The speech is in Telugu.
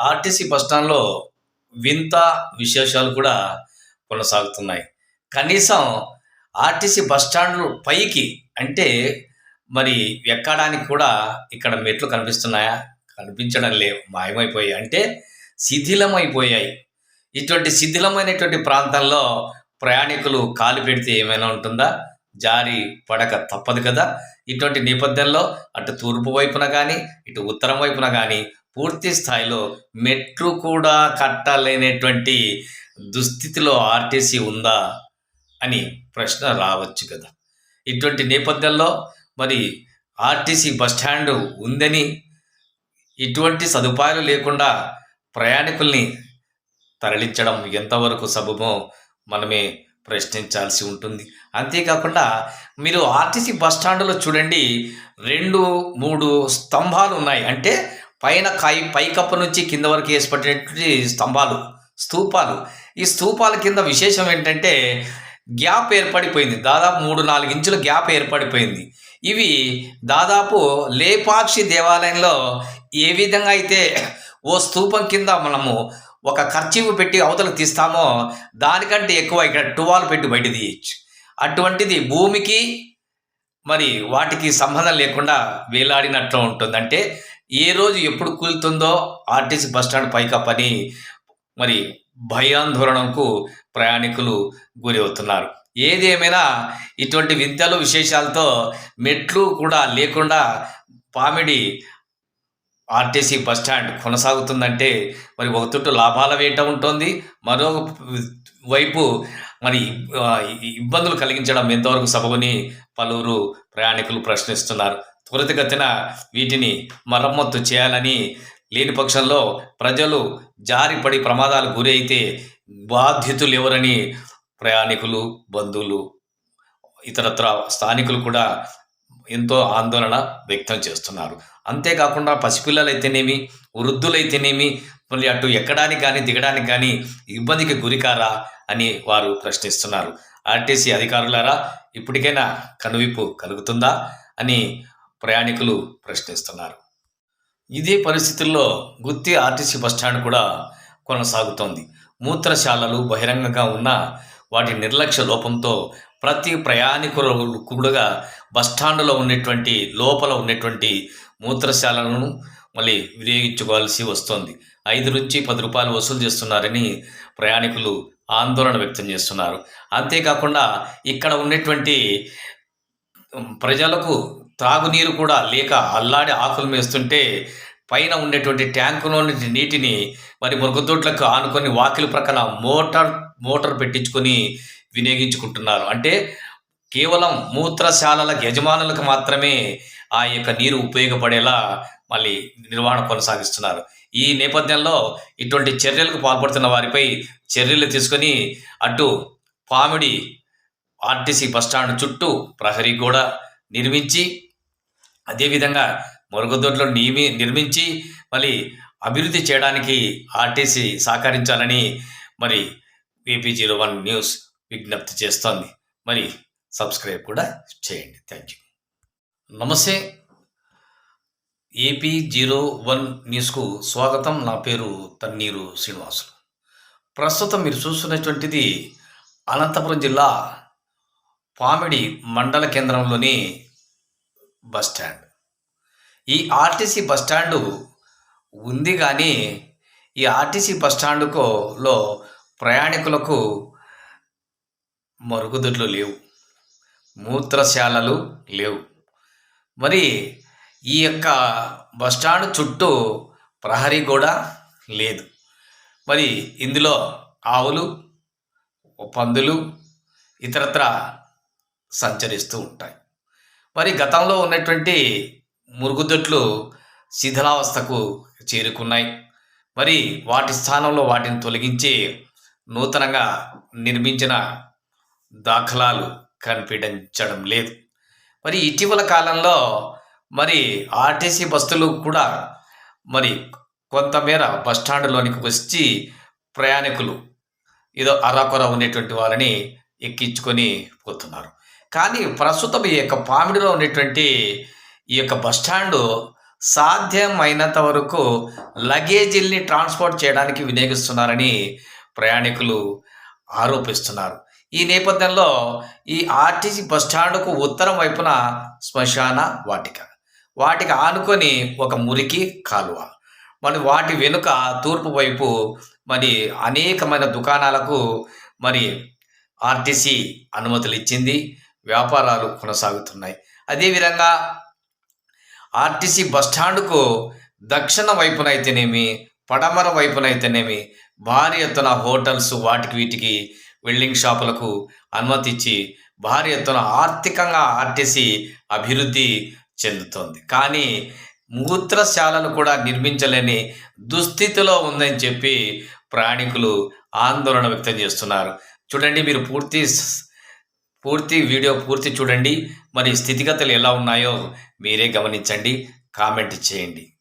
ఆర్టీసీ బస్టాండ్లో వింత విశేషాలు కూడా కొనసాగుతున్నాయి. కనీసం ఆర్టీసీ బస్టాండ్లు పైకి అంటే మరి ఎక్కడానికి కూడా ఇక్కడ మెట్లు కనిపిస్తున్నాయా? కనిపించడం లేవు మాయమైపోయాయి. అంటే శిథిలమైపోయాయి. ఇటువంటి శిథిలమైనటువంటి ప్రాంతాల్లో ప్రయాణికులు కాలు పెడితే ఏమైనా ఉంటుందా? జారి పడక తప్పదు కదా. ఇటువంటి నేపథ్యంలో అటు తూర్పు వైపున కానీ ఇటు ఉత్తరం వైపున కానీ పూర్తి స్థాయిలో మెట్లు కూడా కట్టలేనటువంటి దుస్థితిలో ఆర్టీసీ ఉందా అని ప్రశ్న రావచ్చు కదా. ఇటువంటి నేపథ్యంలో మరి ఆర్టీసీ బస్టాండ్ ఉందని ఇటువంటి సదుపాయాలు లేకుండా ప్రయాణికుల్ని తరలించడం ఎంతవరకు సబబో మనమే ప్రశ్నించాల్సి ఉంటుంది. అంతేకాకుండా మీరు ఆర్టీసీ బస్టాండ్లో చూడండి రెండు మూడు స్తంభాలు ఉన్నాయి అంటే పైన కాయి పైకప్పు నుంచి కింద వరకు వేసిపట్టినటువంటి స్తంభాలు స్తూపాలు ఈ స్తూపాల కింద విశేషం ఏంటంటే గ్యాప్ ఏర్పడిపోయింది. దాదాపు మూడు నాలుగు ఇంచుల గ్యాప్ ఏర్పడిపోయింది. ఇవి దాదాపు లేపాక్షి దేవాలయంలో ఏ విధంగా అయితే ఓ స్తూపం కింద మనము ఒక ఖర్చీపు పెట్టి అవతలకు తీస్తామో దానికంటే ఎక్కువ ఇక్కడ టువాలు పెట్టి బయట తీయచ్చు. అటువంటిది భూమికి మరి వాటికి సంబంధం లేకుండా వేలాడినట్లు ఉంటుందంటే ఏ రోజు ఎప్పుడు కూలుతుందో ఆర్టీసీ బస్టాండ్ పైకప్ పని మరి భయాందోళనకు ప్రయాణికులు గురి అవుతున్నారు ఏది ఏమైనా ఇటువంటి విద్యలు విశేషాలతో మెట్లు కూడా లేకుండా పామిడి ఆర్టీసీ బస్టాండ్ కొనసాగుతుందంటే మరి ఒక చుట్టూ లాభాల వేట ఉంటుంది. మరో వైపు మరి ఇబ్బందులు కలిగించడం ఎంతవరకు సభకుని పలువురు ప్రయాణికులు ప్రశ్నిస్తున్నారు. త్వరితగతిన వీటిని మరమ్మత్తు చేయాలని లేని పక్షంలో ప్రజలు జారిపడి ప్రమాదాలు గురైతే బాధ్యతలు ఎవరని ప్రయాణికులు బంధువులు ఇతరత్ర స్థానికులు కూడా ఎంతో ఆందోళన వ్యక్తం చేస్తున్నారు. అంతేకాకుండా పసిపిల్లలైతేనేమి వృద్ధులైతేనేమి మళ్ళీ అటు ఎక్కడానికి కానీ దిగడానికి కానీ ఇబ్బందికి గురికారా అని వారు ప్రశ్నిస్తున్నారు. ఆర్టీసీ అధికారులారా ఇప్పటికైనా కనువిప్పు కలుగుతుందా అని ప్రయాణికులు ప్రశ్నిస్తున్నారు. ఇదే పరిస్థితుల్లో గుత్తి ఆర్టీసీ బస్టాండ్ కూడా కొనసాగుతోంది. మూత్రశాలలు బహిరంగంగా ఉన్న వాటి నిర్లక్ష్య లోపంతో ప్రతి ప్రయాణికులు కూడా బస్టాండ్లో ఉన్నటువంటి లోపల ఉన్నటువంటి మూత్రశాలను మళ్ళీ వినియోగించుకోవాల్సి వస్తోంది. ఐదు నుంచి పది రూపాయలు వసూలు చేస్తున్నారని ప్రయాణికులు ఆందోళన వ్యక్తం చేస్తున్నారు. అంతేకాకుండా ఇక్కడ ఉన్నటువంటి ప్రజలకు త్రాగునీరు కూడా లేక అల్లాడి ఆకులు మేస్తుంటే పైన ఉండేటువంటి ట్యాంకులో నీటిని మరి మురుగుదొడ్లకు ఆనుకొని వాకిలి ప్రక్కన మోటార్ మోటార్ పెట్టించుకొని వినియోగించుకుంటున్నారు. అంటే కేవలం మూత్రశాలల యజమానులకు మాత్రమే ఆ యొక్క నీరు ఉపయోగపడేలా మళ్ళీ నిర్వహణ కొనసాగిస్తున్నారు. ఈ నేపథ్యంలో ఇటువంటి చర్యలకు పాల్పడుతున్న వారిపై చర్యలు తీసుకొని అటు పామిడి ఆర్టీసీ బస్టాండ్ చుట్టూ ప్రహరీ కూడా నిర్మించి అదేవిధంగా మరుగుదొడ్లు నియమి నిర్మించి మళ్ళీ అభివృద్ధి చేయడానికి ఆర్టీసీ సహకరించాలని మరి ఏపీ జీరో వన్ న్యూస్ విజ్ఞప్తి చేస్తోంది. మరి సబ్స్క్రైబ్ కూడా చేయండి. Thank you. నమస్తే. ఏపీ జీరో వన్ న్యూస్కు స్వాగతం. నా పేరు తన్నీరు శ్రీనివాసులు. ప్రస్తుతం మీరు చూస్తున్నటువంటిది అనంతపురం జిల్లా పామిడి మండల కేంద్రంలోని బస్ స్టాండ్. ఈ ఆర్టీసీ బస్ స్టాండు ఉంది కానీ ఈ ఆర్టీసీ బస్ స్టాండుకులో ప్రయాణికులకు మరుగుదొడ్లు లేవు. మూత్రశాలలు లేవు. మరి ఈ యొక్క బస్ స్టాండ్ చుట్టూ ప్రహరీ కూడా లేదు. మరి ఇందులో ఆవులు పందులు ఇతరత్ర సంచరిస్తూ ఉంటాయి. మరి గతంలో ఉన్నటువంటి మురుగుదొడ్లు శిథిలావస్థకు చేరుకున్నాయి. మరి వాటి స్థానంలో వాటిని తొలగించి నూతనంగా నిర్మించిన దాఖలాలు కనిపించడం లేదు. మరి ఇటీవల కాలంలో మరి ఆర్టీసీ బస్సులు కూడా మరి కొంతమేర బస్టాండ్లోనికి వచ్చి ప్రయాణికులు ఏదో అరాకొర ఉన్నటువంటి వాళ్ళని ఎక్కించుకొని పోతున్నారు. కానీ ప్రస్తుతం ఈ యొక్క పామిడిలో ఉన్నటువంటి ఈ యొక్క బస్టాండు సాధ్యమైనంత వరకు లగేజీల్ని ట్రాన్స్పోర్ట్ చేయడానికి వినియోగిస్తున్నారని ప్రయాణికులు ఆరోపిస్తున్నారు. ఈ నేపథ్యంలో ఈ ఆర్టీసీ బస్టాండ్కు ఉత్తరం వైపున శ్మశాన వాటిక. వాటికి ఆనుకొని ఒక మురికి కాలువ. మరి వాటి వెనుక తూర్పు వైపు మరి అనేకమైన దుకాణాలకు మరి ఆర్టీసీ అనుమతులు ఇచ్చింది. వ్యాపారాలు కొనసాగుతున్నాయి. అదేవిధంగా ఆర్టీసీ బస్టాండ్కు దక్షిణ వైపునైతేనేమి పడమర వైపునైతేనేమి భారీ ఎత్తున హోటల్స్ వాటికి వీటికి వెల్డింగ్ షాపులకు అనుమతి ఇచ్చి భారీ ఎత్తున ఆర్థికంగా ఆర్టీసీ అభివృద్ధి చెందుతోంది. కానీ మూత్రశాలను కూడా నిర్మించలేని దుస్థితిలో ఉందని చెప్పి ప్రయాణికులు ఆందోళన వ్యక్తం చేస్తున్నారు. చూడండి మీరు పూర్తి పూర్తి వీడియో పూర్తి చూడండి. మరి స్థితిగతులు ఎలా ఉన్నాయో మీరే గమనించండి. కామెంట్ చేయండి.